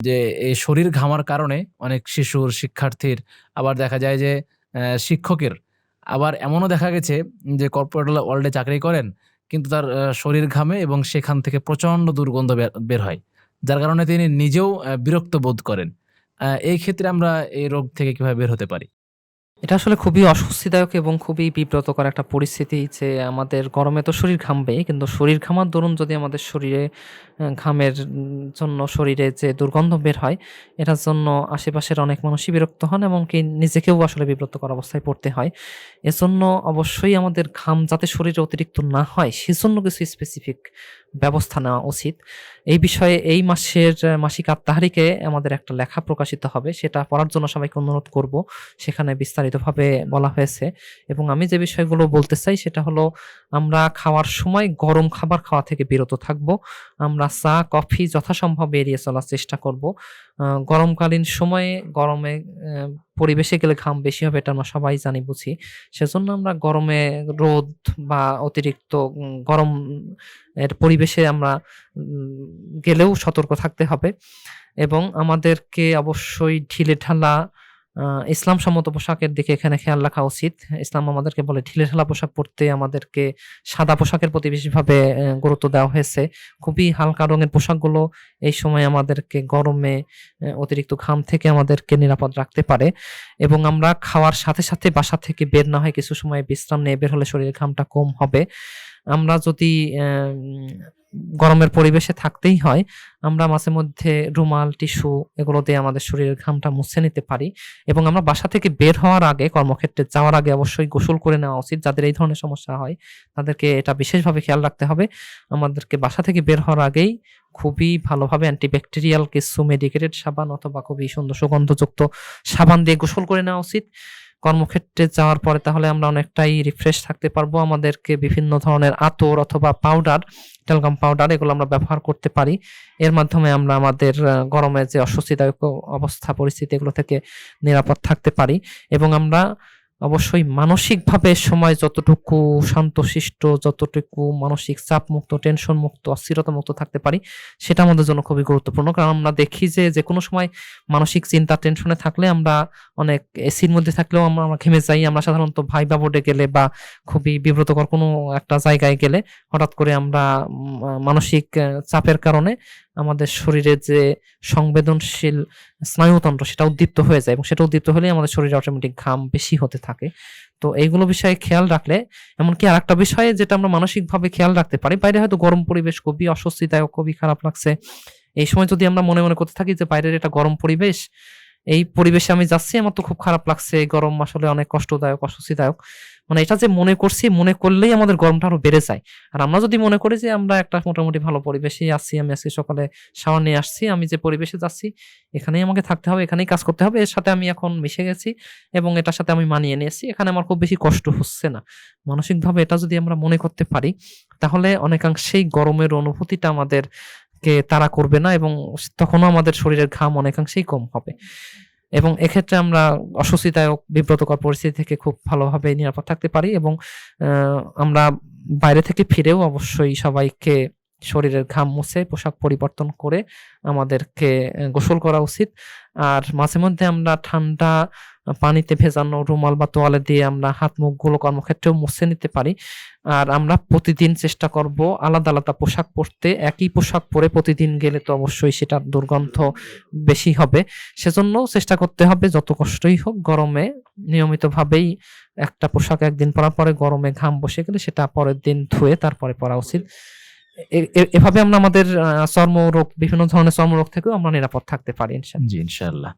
যে এই শরীর ঘামার কারণে অনেক শিশুর, শিক্ষার্থীর আবার দেখা যায় যে শিক্ষকের আবার এমনও দেখা গেছে যে কর্পোরেট ওয়ার্ল্ডে চাকরি করেন কিন্তু তার শরীর ঘামে এবং সেখান থেকে প্রচণ্ড দুর্গন্ধ বের হয়। যার কারণে তিনি নিজেও বিরক্ত বোধ করেন। এই ক্ষেত্রে আমরা এই রোগ থেকে কীভাবে বের হতে পারি? এটা আসলে খুবই অস্বস্তিদায়ক এবং খুবই বিব্রতকর একটা পরিস্থিতি যে আমাদের গরমে তো শরীর ঘামবেই কিন্তু শরীর ঘামার দরুন যদি আমাদের শরীরে ঘামের জন্য শরীরে যে দুর্গন্ধ বের হয়, এটার জন্য আশেপাশের অনেক মানুষই বিরক্ত হন এবং কি নিজেকেও আসলে বিব্রতকর অবস্থায় পড়তে হয়। এজন্য অবশ্যই আমাদের ঘাম যাতে শরীরে অতিরিক্ত না হয়, সেজন্য কিছু স্পেসিফিক ব্যবস্থা নেওয়া উচিত। এই বিষয়ে এই মাসের মাসিক আত্মাহারিকে আমাদের একটা লেখা প্রকাশিত হবে। সেটা পড়ার জন্য সবাইকে অনুরোধ করব। সেখানে বিস্তারিতভাবে বলা হয়েছে এবং আমি যে বিষয়গুলো বলতে চাই সেটা হলো আমরা খাওয়ার সময় গরম খাবার খাওয়া থেকে বিরত থাকব আমরা চা, কফি যথাসম্ভব এড়িয়ে চলার চেষ্টা করব। গরমকালীন সময়ে গরমে পরিবেশে গেলে ঘাম বেশি হবে এটা আমরা সবাই জানি, বুঝি। সেজন্য আমরা গরমে রোদ বা অতিরিক্ত গরম এর পরিবেশে আমরা গেলেও সতর্ক থাকতে হবে এবং আমাদেরকে অবশ্যই ঢিলেঢালা আ ইসলামসম্মত পোশাকের দিকে এখানে খেয়াল রাখা উচিত। ইসলাম আমাদেরকে বলে ঢিলেঢালা পোশাক পরতে আমাদেরকে সাদা পোশাকের প্রতি বেশিভাবে অ্যা গুরুত্ব দেওয়া হয়েছে। খুবই হালকা রঙের পোশাকগুলো এই সময় আমাদেরকে গরমে অতিরিক্ত ঘাম থেকে আমাদেরকে নিরাপদ রাখতে পারে এবং আমরা খাওয়ার সাথে, সাথে বাসা থেকে বের না হয় কিছু সময় বিশ্রাম নিয়ে বের হলে শরীরের ঘামটা কম হবে। আমরা যদি গরমের পরিবেশে থাকতেই হয়, আমরা মাঝে মধ্যে রুমাল, টিস্যু এগুলো দিয়ে আমাদের শরীরের ঘামটা মুছে নিতে পারি এবং আমরা বাসা থেকে বের হওয়ার আগে কর্মক্ষেত্রে যাওয়ার আগে অবশ্যই গোসল করে নেওয়া উচিত। যাদের এই ধরনের সমস্যা হয় তাদেরকে এটা বিশেষভাবে খেয়াল রাখতে হবে। আমাদেরকে বাসা থেকে বের হওয়ার আগেই খুবই ভালোভাবে অ্যান্টিব্যাকটেরিয়াল কিছু মেডিকেটেড সাবান অথবা খুবই সুন্দর সুগন্ধযুক্ত সাবান দিয়ে গোসল করে নেওয়া উচিত। কর্মক্ষেত্রে যাওয়ার পরে তাহলে আমরা অনেকটাই রিফ্রেশ থাকতে পারব। আমাদেরকে বিভিন্ন ধরনের আতর অথবা পাউডার, ট্যালকাম পাউডার এগুলো আমরা ব্যবহার করতে পারি। এর মাধ্যমে আমরা আমাদের গরমে যে অস্বস্তিদায়ক অবস্থা পরিস্থিতি এগুলো থেকে নিরাপদ থাকতে পারি এবং আমরা অবশ্যই মানসিকভাবে সময় যতটুকু শান্তশিষ্ট, যতটুকু মানসিক চাপমুক্ত, অস্থিরতা মুক্ত থাকতে পারি সেটা আমাদের জন্য খুবই গুরুত্বপূর্ণ। কারণ আমরা দেখি যে যে কোনো সময় মানসিক চিন্তা, টেনশনে থাকলে আমরা অনেক এসির মধ্যে থাকলেও আমরা আমরা ঘেমে যাই। আমরা সাধারণত ভাইবা বোর্ডে গেলে বা খুবই বিব্রতকর কোনো একটা জায়গায় গেলে হঠাৎ করে আমরা মানসিক চাপের কারণে আমাদের শরীরে যে সংবেদনশীল স্নায়ুতন্ত্র সেটা উদ্দীপ্ত হয়ে যায় এবং সেটা উদ্দীপ্ত হলেই আমাদের শরীরে অটোমেটিক ঘাম বেশি হতে থাকে। তো এইগুলো বিষয়ে খেয়াল রাখলে এমনকি আর একটা বিষয়ে যেটা আমরা মানসিকভাবে খেয়াল রাখতে পারি, বাইরে হয়তো গরম পরিবেশ খুবই অস্বস্তিদায়ক, খুবই খারাপ লাগছে। এই সময় যদি আমরা মনে, মনে করতে থাকি যে বাইরের এটা গরম পরিবেশ, এই পরিবেশে আমি যাচ্ছি আমার তো খুব খারাপ লাগছে। গরম আসলে অনেক কষ্টদায়ক, অস্বস্তিদায়ক। মানে এটা যে মনে করছি, মনে করলেই আমাদের গরমটা আরও বেড়ে যায়। আর আমরা যদি মনে করি যে আমরা একটা মোটামুটি ভালো পরিবেশেই আছি, আমি আজকে সকালে শাওয়ার নিয়ে আসছি, আমি যে পরিবেশে যাচ্ছি এখানেই আমাকে থাকতে হবে, এখানেই কাজ করতে হবে। এর সাথে আমি এখন মিশে গেছি এবং এটার সাথে আমি মানিয়ে নিয়েছি। এখানে আমার খুব বেশি কষ্ট হচ্ছে না। মানসিকভাবে এটা যদি আমরা মনে করতে পারি তাহলে অনেকাংশেই গরমের অনুভূতিটা আমাদেরকে তারা করবে না এবং তখনও আমাদের শরীরের ঘাম অনেকাংশেই কম হবে। এবং এক্ষেত্রে আমরা অস্বস্তিদায়ক, বিব্রতকর পরিস্থিতি থেকে খুব ভালোভাবে নিরাপদ থাকতে পারি এবং আমরা বাইরে থেকে ফিরেও অবশ্যই সবাইকে শরীরের ঘাম মুছে পোশাক পরিবর্তন করে আমাদেরকে গোসল করা উচিত। আর মাঝে মধ্যে আমরা ঠান্ডা পানিতে ভেজানো রুমাল বা তোয়ালে দিয়ে আমরা হাত-মুখগুলো কর্মক্ষেত্রেও মুছে নিতে পারি। আর আমরা প্রতিদিন চেষ্টা করব আলাদা, আলাদা পোশাক পরতে। একই পোশাক পরে প্রতিদিন গেলে তো অবশ্যই সেটার দুর্গন্ধ বেশি হবে। সেজন্য চেষ্টা করতে হবে যত কষ্টই হোক গরমে নিয়মিতভাবেই একটা পোশাক একদিন পরার পরে গরমে ঘাম বসে গেলে সেটা পরের দিন ধুয়ে তারপরে পরা উচিত। এভাবে আমরা আমাদের চর্মরোগ বিভিন্ন ধরনের চর্মরোগ থেকেও আমরা নিরাপদ থাকতে পারি ইনশাল্লাহ।